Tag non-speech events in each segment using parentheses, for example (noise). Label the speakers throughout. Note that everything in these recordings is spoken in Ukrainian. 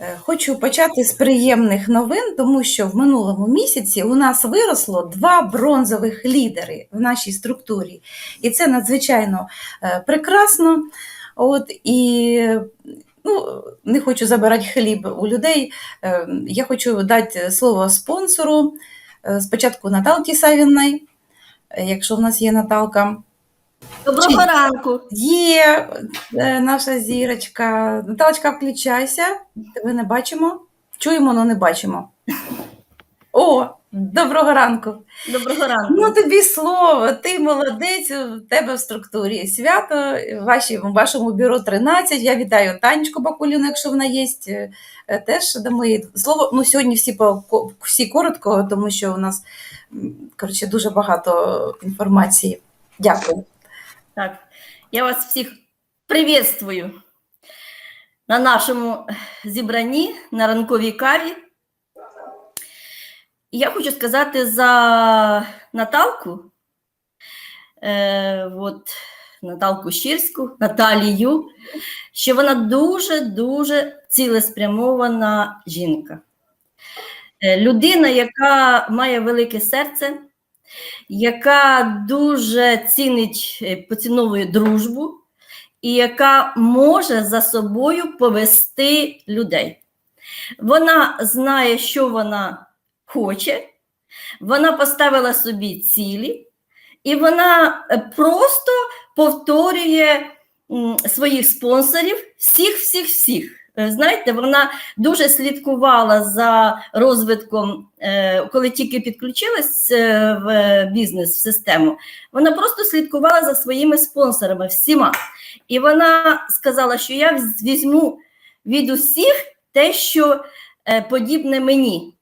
Speaker 1: Е, Хочу почати з приємних новин, тому що в минулому місяці у нас виросло два бронзових лідери в нашій структурі, і це надзвичайно е, прекрасно. От і ну, не хочу забирати хліб у людей. Е, Я хочу дати слово спонсору. Спочатку Наталки Савіної, е, якщо в нас є Наталка.
Speaker 2: Доброго ранку.
Speaker 1: Є е, наша зірочка. Наталочка, включайся. Тебе не бачимо. Чуємо, але не бачимо. О, доброго ранку.
Speaker 2: Доброго ранку.
Speaker 1: Ну, тобі слово, ти молодець, у тебе в структурі свято, ваші, в вашому бюро 13. Я вітаю Танечку Бакуліну, якщо вона є. е, Теж дамо їй слово. Ну, сьогодні всі, по, всі коротко, тому що у нас коротше, дуже багато інформації. Дякую.
Speaker 2: Так, я вас всіх привітствую на нашому зібранні на ранковій каві. Я хочу сказати за Наталку, е, от, Наталку Щирську, Наталію, що вона дуже-дуже цілеспрямована жінка. Е, Людина, яка має велике серце, яка дуже цінить, е, поціновує дружбу, і яка може за собою повести людей. Вона знає, що вона хоче, вона поставила собі цілі, і вона е, просто повторює своїх спонсорів, всіх, всіх, всіх. Е, Знаєте, вона дуже слідкувала за розвитком, е, коли тільки підключилась е, в бізнес в систему. Вона просто слідкувала за своїми спонсорами всіма. І вона сказала, що я візьму від усіх те, що подібне мені.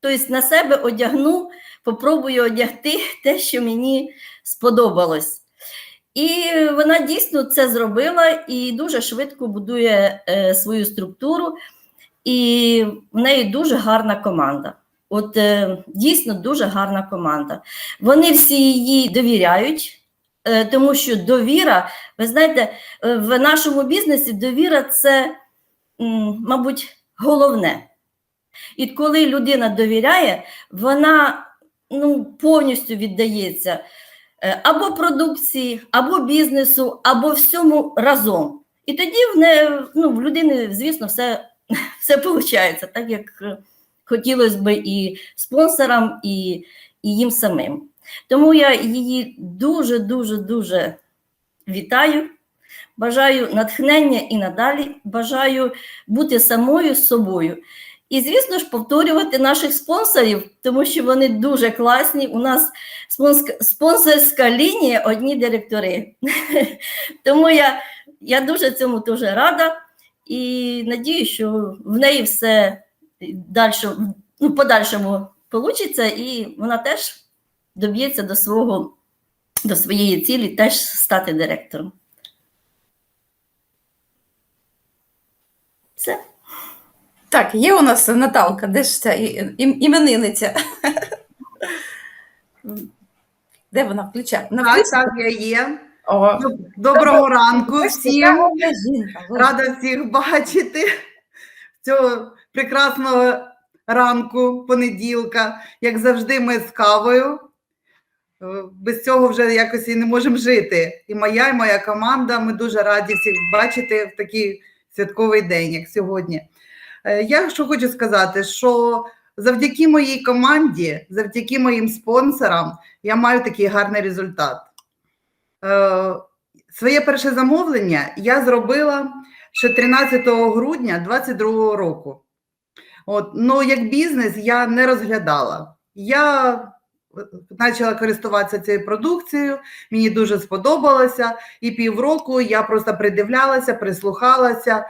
Speaker 2: Тобто на себе одягну, попробую одягти (laughs) те, що мені сподобалось. І вона дійсно це зробила і дуже швидко будує е, свою структуру, і в неї дуже гарна команда. От е, дійсно дуже гарна команда. Вони всі їй довіряють, е, тому що довіра, ви знаєте, е, в нашому бізнесі довіра це, мабуть, головне. І коли людина довіряє, вона ну, повністю віддається або продукції, або бізнесу, або всьому разом. І тоді в, не, ну, в людини, звісно, все, (laughs) все виходить, так як е, хотілося б і спонсорам, і, і їм самим. Тому я її дуже, дуже, дуже вітаю. Бажаю натхнення і надалі. Бажаю бути самою собою. І, звісно ж, повторювати наших спонсорів, тому що вони дуже класні. У нас спонсорська лінія одні директори. (laughs) Тому я, я дуже цьому дуже рада і надію, що в неї все далі, ну, подальшому вийде, і вона теж доб'ється до свого до своєї цілі теж стати директором. Все.
Speaker 1: Так, є у нас Наталка, де ж ця іменинниця? Де вона включає? Вона
Speaker 3: Так,
Speaker 1: включає?
Speaker 3: так, я є.
Speaker 1: О,
Speaker 3: Доб- Доброго ранку всім. Рада всіх бачити цього прекрасного ранку, понеділка. Як завжди, ми з кавою. Е, Без цього вже якось і не можемо жити. І моя, і моя команда. Ми дуже раді всіх бачити в такий святковий день, як сьогодні. Е, Я що хочу сказати, що завдяки моїй команді, завдяки моїм спонсорам, я маю такий гарний результат. Е, Своє перше замовлення я зробила ще 13 грудня 2022 року. От, ну, як бізнес я не розглядала. Я е, почала користуватися цією продукцією, мені дуже сподобалося, і півроку я просто придивлялася, прислухалася,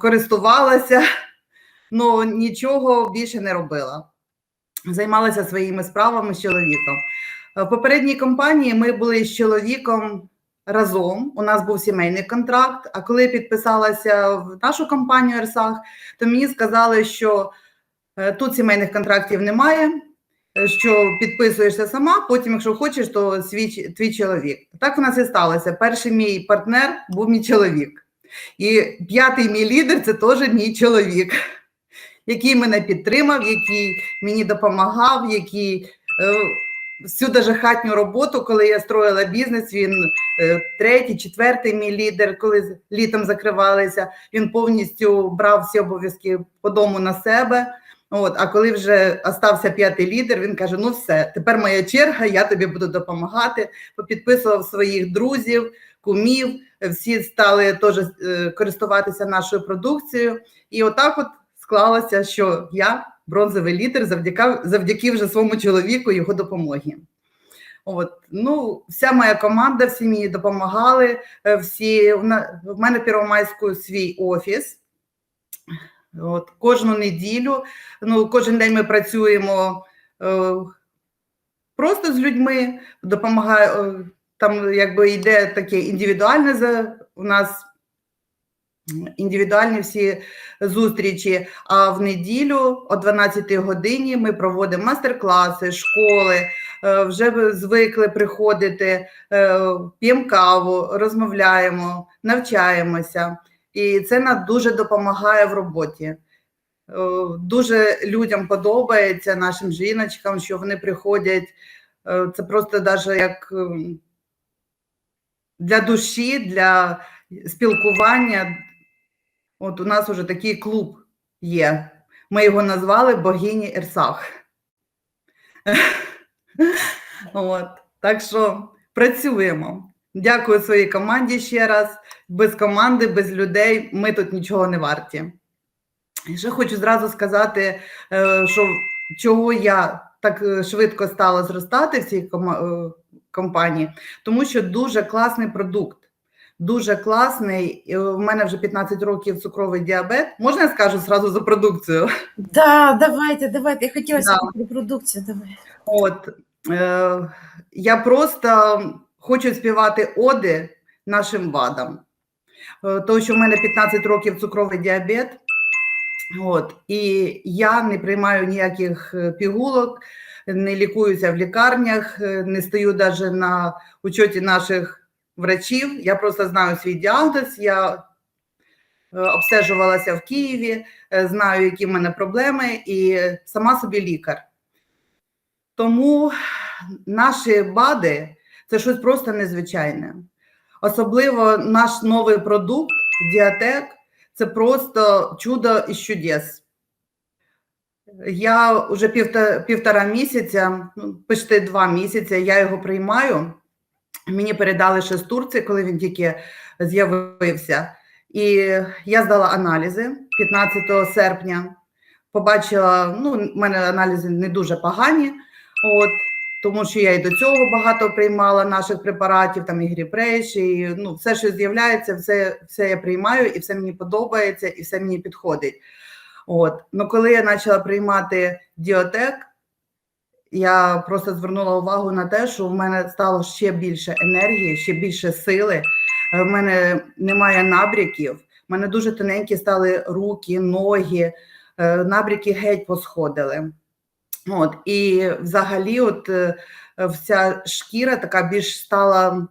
Speaker 3: користувалася, (laughs) але нічого більше не робила. Займалася своїми справами з чоловіком. Е, В попередній компанії ми були з чоловіком разом. У нас був сімейний контракт. А коли підписалася в нашу компанію Ерсах, то мені сказали, що е, тут сімейних контрактів немає, е, що підписуєшся сама, потім, якщо хочеш, то свій, твій чоловік. Так у нас і сталося. Перший мій партнер був мій чоловік. І п'ятий мій лідер це теж мій чоловік, який мене підтримав, який мені допомагав, який е, всю даже хатню роботу, коли я строїла бізнес, він е, третій, четвертий мій лідер, коли літом закривалися, він повністю брав всі обов'язки по дому на себе. От, а коли вже остався п'ятий лідер, він каже: Ну, все, тепер моя черга, я тобі буду допомагати. Попідписував своїх друзів, кумів, всі стали теж е, користуватися нашою продукцією. І отак от склалося, що я бронзовий лідер завдяки, завдяки вже своєму чоловіку його допомоги. От, ну, вся моя команда, всі мені допомагали. е, Всі в мене Первомайську свій офіс. От, кожну неділю, ну, кожен день ми працюємо е, просто з людьми, допомагає, е, там якби йде таке індивідуальне у нас індивідуальні всі зустрічі. А в неділю о 12 годині ми проводимо мастер-класи, школи. е, Вже звикли приходити, е, п'ємо каву, розмовляємо, навчаємося. І це нам дуже допомагає в роботі. Е, Дуже людям подобається нашим жіночкам, що вони приходять. Це просто навіть як для душі, для спілкування. От у нас уже такий клуб є. Ми його назвали Богині Ерсах. От. Так що працюємо. Дякую своїй команді ще раз. Без команди, без людей ми тут нічого не варті. І ще хочу зразу сказати, е, що чого я так е, швидко стала зростати в цій кома- е, компанії, тому що дуже класний продукт. Дуже класний. У мене вже 15 років цукровий діабет. Можна я скажу зразу за продукцію?
Speaker 1: Да, давайте, давайте. Я хотіла
Speaker 3: Да.
Speaker 1: про продукцію. Давай.
Speaker 3: От е, я просто хочу співати оди нашим ВАДам. Е, тому що в мене 15 років цукровий діабет. От, і я не приймаю ніяких е, пігулок, не лікуюся в лікарнях, е, не стою навіть на учоті наших врачів. Я просто знаю свій діагноз. Я е, обстежувалася в Києві, е, знаю, які в мене проблеми, і сама собі лікар. Тому наші БАДи це щось просто незвичайне. Особливо наш новий продукт Діатек це просто чудо із чудес. Я вже півтора, місяця, ну, почти два місяці, я його приймаю. Мені передали ще з Турції, коли він тільки з'явився. І я здала аналізи 15 серпня. Побачила, ну, в мене аналізи не дуже погані, от, тому що я і до цього багато приймала наших препаратів, там і гріпрейш, і ну, все, що з'являється, все, все я приймаю, і все мені подобається, і все мені підходить. От. Ну, коли я почала приймати діотек, я просто звернула увагу на те, що в мене стало ще більше енергії, ще більше сили. Е, В мене немає набряків, в мене дуже тоненькі стали руки, ноги, е, набряки геть посходили. От, і взагалі, от е, вся шкіра така більш стала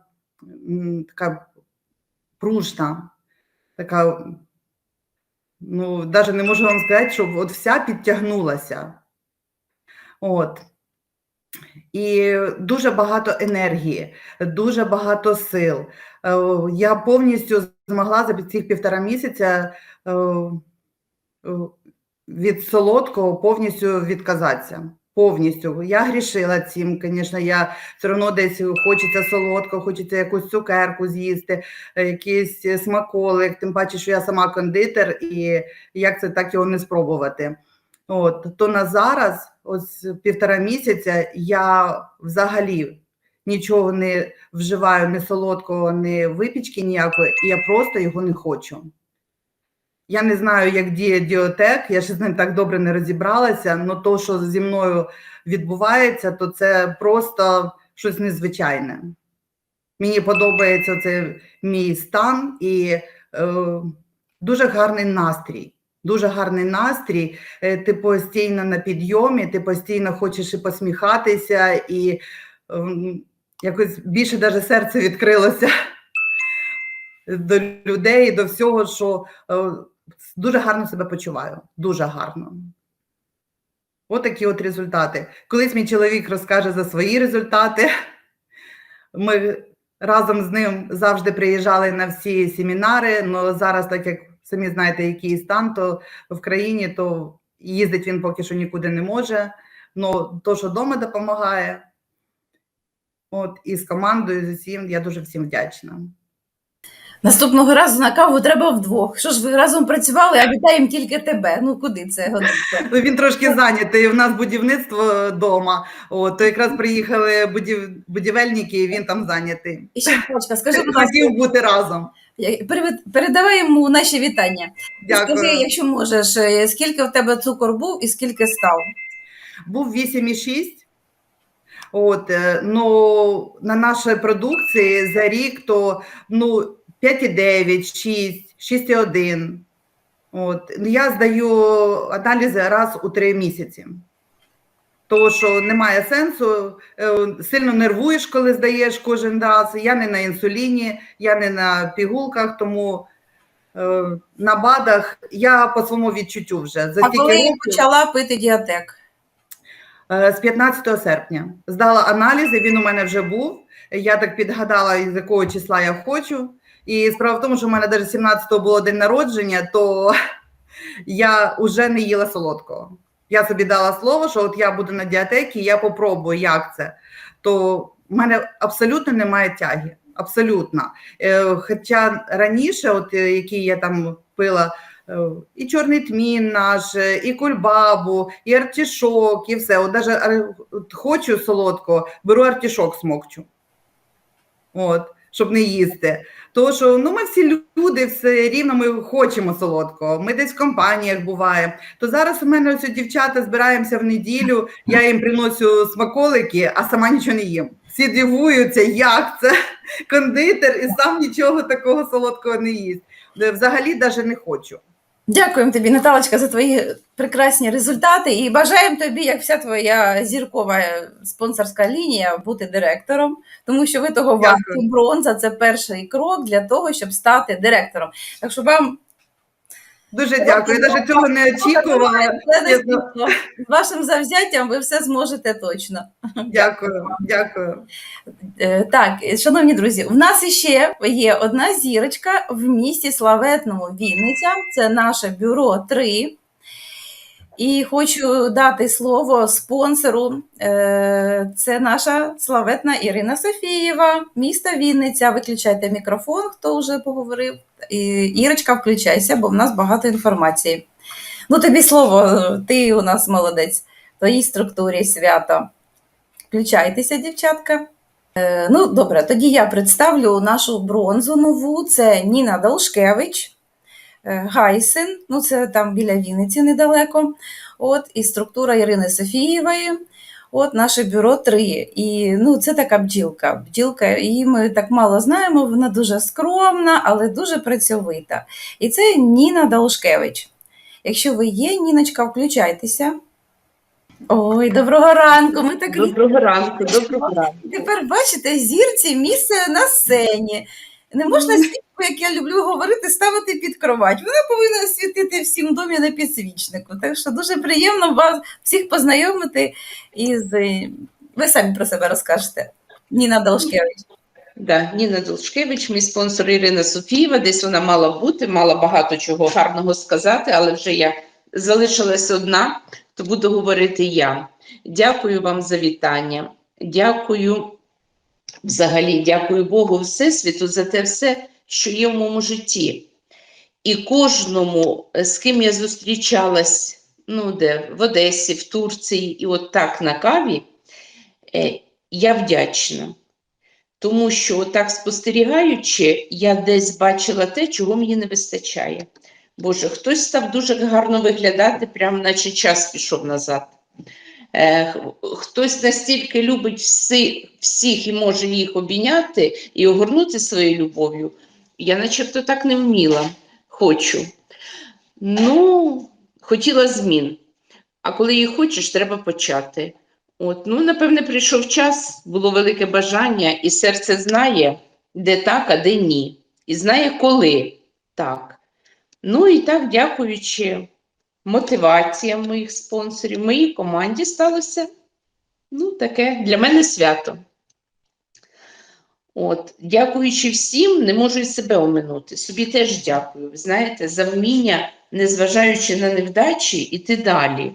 Speaker 3: така пружна, така, ну, навіть не можу вам сказати, що от вся підтягнулася. От. І дуже багато енергії, дуже багато сил. Е, Я повністю змогла за цих півтора місяця е, е, від солодкого повністю відказатися. Повністю. Я грішила цим, звісно, я все одно десь хочеться солодкого, хочеться якусь цукерку з'їсти, якийсь смаколик, тим паче, що я сама кондитер, і як це так його не спробувати. От, то на зараз, ось півтора місяця, я взагалі нічого не вживаю, ні солодкого, ні випічки ніякої, і я просто його не хочу. Я не знаю, як діє діотек, я ще з ним так добре не розібралася, але то, що зі мною відбувається, то це просто щось незвичайне. Мені подобається це мій стан і е, дуже гарний настрій. Дуже гарний настрій, е, ти постійно на підйомі, ти постійно хочеш і посміхатися, і ем, якось більше даже серце відкрилося. (laughs) до людей, до всього, що е, дуже гарно себе почуваю. Дуже гарно. От такі от результати. Колись мій чоловік розкаже за свої результати. Ми разом з ним завжди приїжджали на всі семінари, але зараз, так як самі знаєте, який стан, то в країні, то їздить він поки що нікуди не може. Ну, то, що вдома допомагає. От, і з командою, з усім, я дуже всім вдячна.
Speaker 1: Наступного разу на каву треба вдвох. Що ж ви разом працювали, а вітаємо тільки тебе. Ну куди це годиться?
Speaker 3: Ну, Він трошки зайнятий. У нас будівництво вдома. От, то якраз приїхали будів... будівельники, і він там зайнятий.
Speaker 1: І ще Наталочка, скажи, будь ласка,
Speaker 3: Хотів бути разом.
Speaker 1: передавай йому наші вітання.
Speaker 3: Дякую.
Speaker 1: Скажи, якщо можеш, е, скільки в тебе цукор був і скільки став?
Speaker 3: Був 8,6. От, е, ну, на нашій продукції за рік то ну, 5,9, 6, 6,1. От. Я здаю аналізи раз у три місяці. Тому що немає сенсу, е, сильно нервуєш, коли здаєш кожен раз. Я не на інсуліні, я не на пігулках, тому е, на БАДах я по своєму відчуттю вже. За
Speaker 1: А коли
Speaker 3: років-
Speaker 1: почала пити діатек?
Speaker 3: Е, З 15 серпня здала аналізи, він у мене вже був. Я так підгадала, з якого числа я хочу. І справа в тому, що в мене навіть 17-го було день народження, то (laughs) я вже не їла солодкого. Я собі дала слово, що от я буду на діатекі, я попробую, як це. То в мене абсолютно немає тяги. Абсолютно. Е, Хоча раніше, от е, які я там пила, е, і чорний тмін наш, і кульбабу, і артішок, і все. От даже хочу солодкого, беру артішок смокчу. От, щоб не їсти. Тому що ну, ми всі люди, все рівно ми хочемо солодкого. Ми десь в компаніях буваємо. То зараз у мене ось дівчата збираємося в неділю, я їм приношу смаколики, а сама нічого не їм. Всі дивуються, як це кондитер і сам нічого такого солодкого не їсть. Е, Взагалі навіть не хочу.
Speaker 1: Дякуємо тобі, Наталочка, за твої прекрасні результати і бажаємо тобі, як вся твоя зіркова спонсорська лінія, бути директором, тому що ви того варті. Бронза це перший крок для того, щоб стати директором. Так що вам
Speaker 3: Дуже дякую. Я навіть цього не очікувала.
Speaker 1: З вашим завзяттям ви все зможете точно.
Speaker 3: Дякую, дякую.
Speaker 1: Е, Так, шановні друзі, у нас іще є одна зірочка в місті Славетному Вінниця. Це наше бюро 3. І хочу дати слово спонсору. Е, Це наша славетна Ірина Софієва, місто Вінниця. Виключайте мікрофон, хто вже поговорив. Ірочка, включайся, бо в нас багато інформації. Ну, тобі слово, ти у нас молодець, в твоїй структурі свято. Включайтеся, дівчатка. Е, Ну, добре, тоді я представлю нашу бронзу нову. Це Ніна Должкевич, е, Гайсин, ну це там біля Вінниці недалеко. От, і структура Ірини Софієвої. От наше бюро 3. І ну, це така бджілка. Бджілка, її ми так мало знаємо, вона дуже скромна, але дуже працьовита. І це Ніна Должкевич. Якщо ви є, Ніночка, включайтеся. Ой, доброго ранку. Ми так
Speaker 2: Доброго ранку, доброго ранку.
Speaker 1: Тепер бачите, зірці місце на сцені. Не можна свічку, як я люблю говорити, ставити під кровать. Вона повинна світити всім домі на підсвічнику. Так що дуже приємно вас всіх познайомити із. Ви самі про себе розкажете. Ніна Должкевич.
Speaker 2: Да, Ніна Долшкевич, мій спонсор Ірина Софієва. Десь вона мала бути, мала багато чого гарного сказати, але вже я залишилась одна, то буду говорити я. Дякую вам за вітання. Дякую взагалі, дякую Богу Всесвіту за те все, що є в моєму житті. І кожному, е, з ким я зустрічалась, ну де, в Одесі, в Турції, і от так на каві, е, я вдячна. Тому що так спостерігаючи, я десь бачила те, чого мені не вистачає. Боже, хтось став дуже гарно виглядати, прямо наче час пішов назад. Е, хтось настільки любить всі, всіх і може їх обійняти і огорнути своєю любов'ю. Я начебто так не вміла. Хочу. Ну, хотіла змін. А коли їх хочеш, треба почати. От, ну, напевне, прийшов час, було велике бажання, і серце знає, де так, а де ні. і знає, коли. Так. Ну і так, дякуючи мотиваціям моїх спонсорів, моїй команді сталося ну, таке для мене свято. От, дякуючи всім, не можу і себе оминути. Собі теж дякую. Ви знаєте, за вміння, незважаючи на невдачі, іти далі.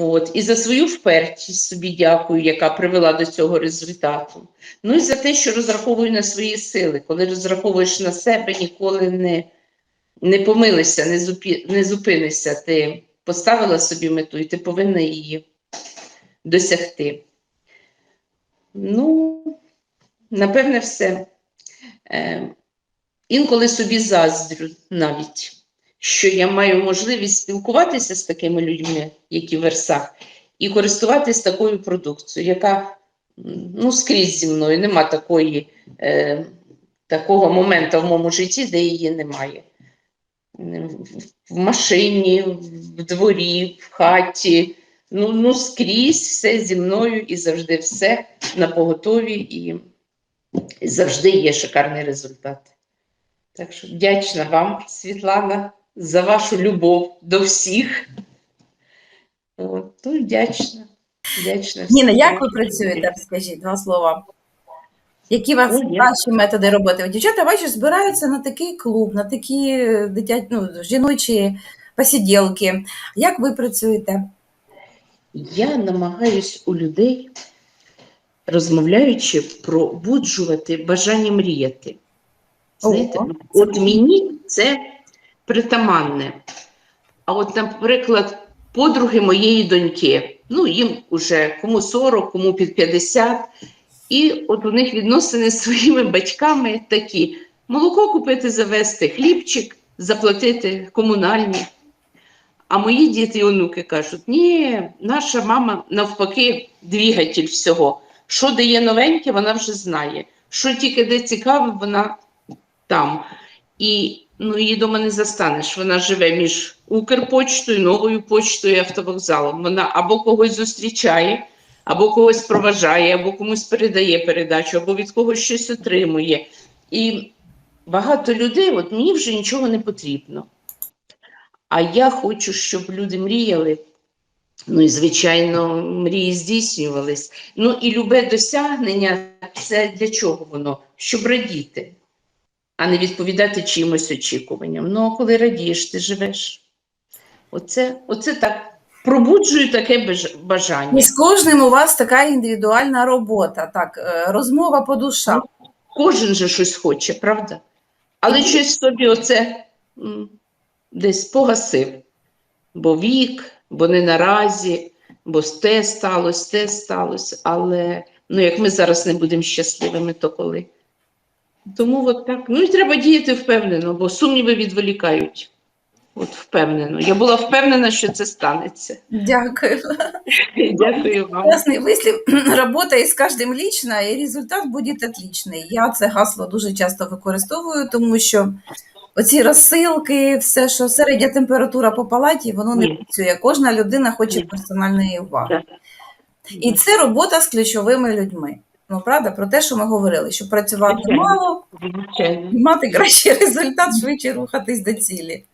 Speaker 2: От. І за свою впертість собі дякую, яка привела до цього результату. Ну і за те, що розраховую на свої сили. Коли розраховуєш на себе, ніколи не, не помилишся, не, зупі, не зупинишся. Ти поставила собі мету, і ти повинна її досягти. Ну, напевне, все. Е, інколи собі заздрю навіть, що я маю можливість спілкуватися з такими людьми, які в версах, і користуватись такою продукцією, яка ну, скрізь зі мною нема такої, е, такого моменту в моєму житті, де її немає. В машині, в дворі, в хаті. Ну, ну скрізь все зі мною і завжди все на поготові, і, і завжди є шикарний результат. Так що вдячна вам, Світлана, за вашу любов до всіх. От, ну, вдячна. вдячна
Speaker 1: Ніна, як ви працюєте? Скажіть два слова. Які у вас
Speaker 2: Ну,
Speaker 1: ваші методи роботи? Дівчата, бачиш, збираються на такий клуб, на такі дитя... ну, жіночі посиділки. Як ви працюєте?
Speaker 2: Я намагаюсь у людей, розмовляючи, пробуджувати бажання мріяти. Знаєте,
Speaker 1: Ого,
Speaker 2: от мені це притаманне. А от, наприклад, подруги моєї доньки, ну їм уже кому 40, кому під 50, і от у них відносини з своїми батьками такі: молоко купити, завести, хлібчик, заплатити комунальні. А мої діти і онуки кажуть: ні, наша мама навпаки двігатель всього. Що дає новеньке, вона вже знає. Що тільки де цікаве, вона там. І ну, її дома не застанеш. Вона живе між Укрпочтою, новою почтою і автовокзалом. Вона або когось зустрічає, або когось проважає, або комусь передає передачу, або від когось щось отримує. І багато людей, от мені вже нічого не потрібно. А я хочу, щоб люди мріяли. Ну і, звичайно, мрії здійснювались. Ну і любе досягнення це для чого воно? Щоб радіти, а не відповідати чимось очікуванням. Ну, а коли радієш, ти живеш. Оце, оце так. Пробуджую таке бажання.
Speaker 1: І з кожним у вас така індивідуальна робота, так, е, розмова по душам.
Speaker 2: Кожен же щось хоче, правда? Але щось собі оце десь погасив. Бо вік, бо не наразі, бо те сталося, те сталося. Але ну, як ми зараз не будемо щасливими, то коли? Тому от так. Ну і треба діяти впевнено, бо сумніви відволікають. От впевнено. Я була впевнена, що це станеться.
Speaker 1: Дякую.
Speaker 2: Дякую вам.
Speaker 1: Классный выслив. (clears throat) Работай з кожним лично, і результат буде отличний. Я це гасло дуже часто використовую, тому що оці розсилки, все, що середня температура по палаті, воно не
Speaker 2: Ні.
Speaker 1: працює. Кожна людина хоче
Speaker 2: Ні.
Speaker 1: персональної уваги.
Speaker 2: Так.
Speaker 1: І це робота з ключовими людьми. Ну, правда, про те, що ми говорили, що працювати
Speaker 2: Звичайно.
Speaker 1: мало, мати кращий результат, швидше рухатись до цілі.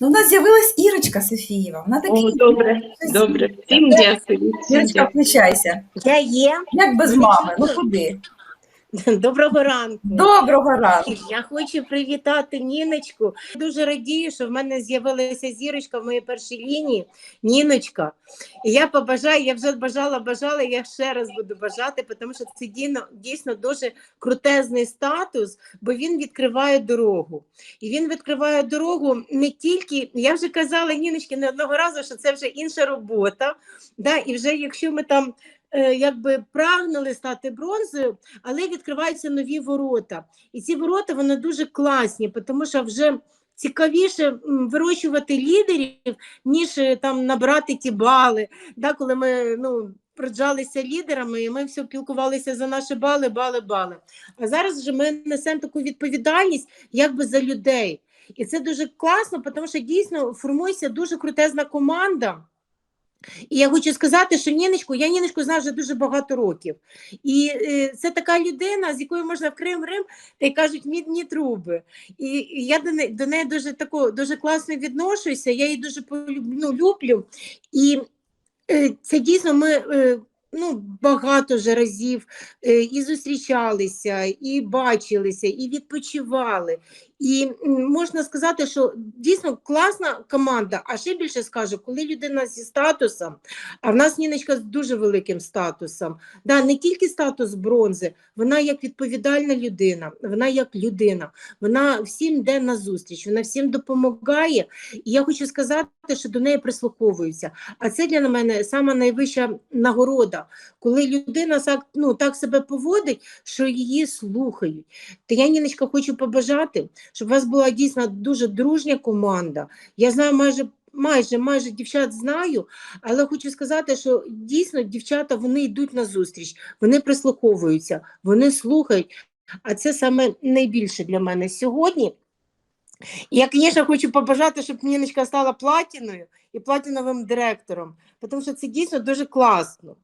Speaker 1: Ну, у нас з'явилась Ірочка Софієва. Вона такий.
Speaker 2: О, добре, добре. Всім дякую.
Speaker 1: Ірочка, включайся.
Speaker 4: Я є.
Speaker 1: Як без мами? Ну куди? (laughs)
Speaker 4: Доброго ранку.
Speaker 1: Доброго ранку.
Speaker 4: Я хочу привітати Ніночку. Дуже радію, що в мене з'явилася зірочка в моїй першій лінії. Ніночка. І я побажаю, я вже бажала, бажала, я ще раз буду бажати, тому що це дійсно, дійсно дуже крутезний статус, бо він відкриває дорогу. І він відкриває дорогу не тільки, я вже казала Ніночки не одного разу, що це вже інша робота. Да? І вже якщо ми там якби прагнули стати бронзою, але відкриваються нові ворота. І ці ворота вони дуже класні, тому що вже цікавіше вирощувати лідерів, ніж е, там набрати ті бали. Да, коли ми ну, проджалися лідерами, і ми все пілкувалися за наші бали, бали, бали. А зараз вже ми несемо таку відповідальність якби за людей. І це дуже класно, тому що дійсно формується дуже крутезна команда. І я хочу сказати, що Ніночку, я Ніночку знаю вже дуже багато років. І е, це така людина, з якою можна в Крим Рим, та й кажуть, мідні труби. І, я до неї, до неї дуже тако, дуже класно відношуся, я її дуже ну, люблю. І е, це дійсно ми. е, Ну, багато вже разів і зустрічалися, і бачилися, і відпочивали. І можна сказати, що дійсно класна команда. А ще більше скажу, коли людина зі статусом, а в нас Ніночка з дуже великим статусом. Да, не тільки статус бронзи, вона як відповідальна людина, вона як людина, вона всім йде на зустріч, вона всім допомагає. І я хочу сказати, що до неї прислуховуються. А це для мене сама найвища нагорода, коли людина так, ну, так себе поводить, що її слухають. Та я, Ніночка, хочу побажати, щоб у вас була дійсно дуже дружня команда. Я знаю майже. Майже майже дівчат знаю, але хочу сказати, що дійсно дівчата вони йдуть на зустріч, вони прислуховуються, вони слухають. А це саме найбільше для мене сьогодні. Я, звісно, хочу побажати, щоб Ніночка стала платіною і платіновим директором, тому що це дійсно дуже класно.